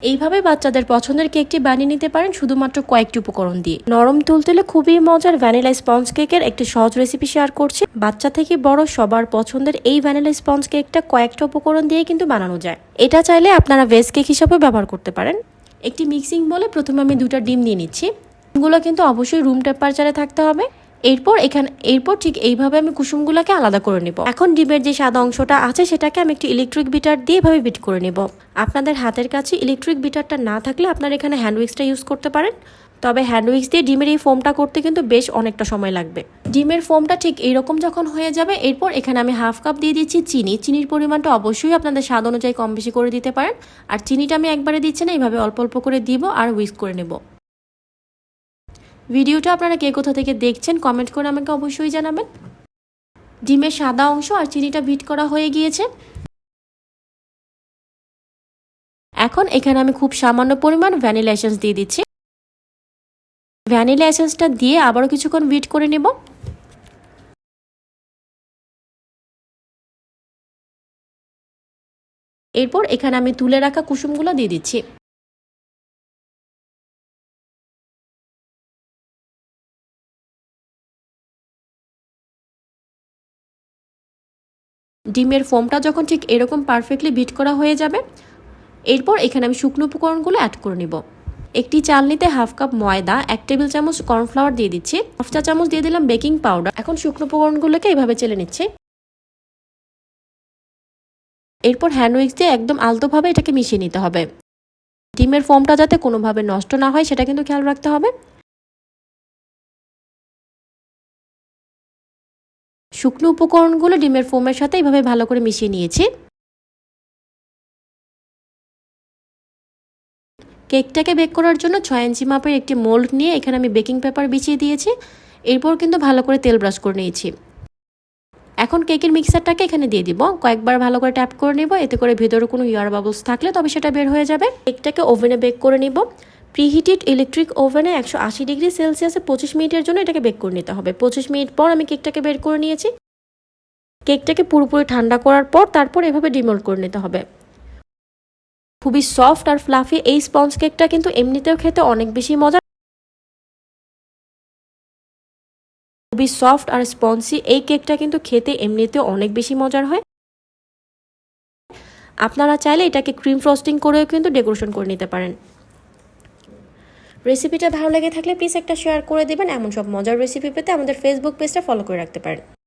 এইভাবে বাচ্চাদের পছন্দের কেকটি বানিয়ে নিতে পারেন শুধুমাত্র কয়েকটি উপকরণ দিয়ে। নরম তুলতুলে খুবই মজার ভ্যানিলা স্পঞ্জ কেকের একটি সহজ রেসিপি শেয়ার করছি। বাচ্চা থেকে বড় সবার পছন্দের এই ভ্যানিলা স্পঞ্জ কেকটা কয়েকটা উপকরণ দিয়ে কিন্তু বানানো যায়। এটা চাইলে আপনারা ভেজ কেক হিসাবেও ব্যবহার করতে পারেন। একটি মিক্সিং বলে প্রথমে আমি দুটা ডিম নিয়ে নিচ্ছি। ডিমগুলো কিন্তু অবশ্যই রুম টেম্পারেচারে থাকতে হবে। এরপর এখানে, এরপর ঠিক এইভাবে আমি কুসুমগুলোকে আলাদা করে নেব। এখন ডিমের যে সাদা অংশটা আছে সেটাকে আমি একটি ইলেকট্রিক বিটার দিয়ে এভাবে বিট করে নেব। আপনাদের হাতের কাছে ইলেকট্রিক বিটারটা না থাকলে আপনারা এখানে হ্যান্ড উইক্সটা ইউজ করতে পারেন। তবে হ্যান্ড উইক্স দিয়ে ডিমের এই ফোমটা করতে কিন্তু বেশ অনেকটা সময় লাগবে। ডিমের ফোমটা ঠিক এইরকম যখন হয়ে যাবে, এরপর এখানে আমি হাফ কাপ দিয়ে দিচ্ছি চিনি। চিনির পরিমাণটা অবশ্যই আপনাদের স্বাদ অনুযায়ী কম বেশি করে দিতে পারেন। আর চিনিটা আমি একবারে দিচ্ছি না, এইভাবে অল্প অল্প করে দিব আর উইক্স করে নেব। ভিডিওটা আপনারা কে কোথা থেকে দেখছেন কমেন্ট করে আমাকে অবশ্যই জানাবেন। ডিমের সাদা অংশ আর চিনিটা বিট করা হয়ে গিয়েছে। এখন এখানে আমি খুব সামান্য পরিমাণ ভ্যানিলা এসেন্স দিয়ে দিচ্ছি। ভ্যানিলা এসেন্সটা দিয়ে আবারও কিছুক্ষণ বিট করে নেব। এরপর এখানে আমি তুলে রাখা কুসুমগুলো দিয়ে দিচ্ছি। ডিমের ফোমটা যখন ঠিক এরকম পারফেক্টলি বিট করা হয়ে যাবে, এরপর এখানে আমি শুকনো উপকরণগুলো অ্যাড করে নিব। একটি চালনিতে হাফ কাপ ময়দা, এক টেবিল চামচ কর্নফ্লাওয়ার দিয়ে দিচ্ছি হাফ চা চামচ দিয়ে দিলাম বেকিং পাউডার এখন শুকনো উপকরণগুলোকে এইভাবে চেলে নিচ্ছি। এরপর হ্যান্ড উইক্স দিয়ে একদম আলতোভাবে এটাকে মিশিয়ে নিতে হবে। ডিমের ফোমটা যাতে কোনোভাবে নষ্ট না হয়, সেটা কিন্তু খেয়াল রাখতে হবে। শুকনো উপকরণগুলো ডিমের ফোমের সাথে এইভাবে ভালো করে মিশিয়ে নিয়েছি। কেকটাকে বেক করার জন্য ছয় ইঞ্চি মাপের একটি মোল্ড নিয়ে এখানে আমি বেকিং পেপার বিছিয়ে দিয়েছি। এরপর কিন্তু ভালো করে তেল ব্রাশ করে নিয়েছি। এখন কেকের মিক্সারটাকে এখানে দিয়ে দিব। কয়েকবার ভালো করে ট্যাপ করে নেব। এতে করে ভেতরে কোনো ইয়ার বাবলস থাকলে তবে সেটা বের হয়ে যাবে। কেকটাকে ওভেনে বেক করে নিব। প্রিহিটেড ইলেকট্রিক ওভেনে একশো আশি ডিগ্রি সেলসিয়াসে পঁচিশ মিনিটের জন্য এটাকে বেক করে নিতে হবে। পঁচিশ মিনিট পর আমি কেকটাকে বের করে নিয়েছি। কেকটাকে পুরোপুরি ঠান্ডা করার পর তারপর এভাবে ডিমোল্ড করে নিতে হবে। খুবই সফট আর ফ্লাফি এই স্পঞ্জ কেকটা কিন্তু এমনিতেও খেতে অনেক বেশি মজা। খুবই সফট আর স্পঞ্জি এই কেকটা কিন্তু খেতে এমনিতেও অনেক বেশি মজার হয়। আপনারা চাইলে এটাকে ক্রিম ফ্রস্টিং করেও কিন্তু ডেকোরেশন করে নিতে পারেন। রেসিপিটা ভালো লেগে থাকলে প্লিজ একটা শেয়ার করে দেবেন। এমন সব মজার রেসিপি পেতে আমাদের ফেসবুক পেজটা ফলো করে রাখতে পারেন।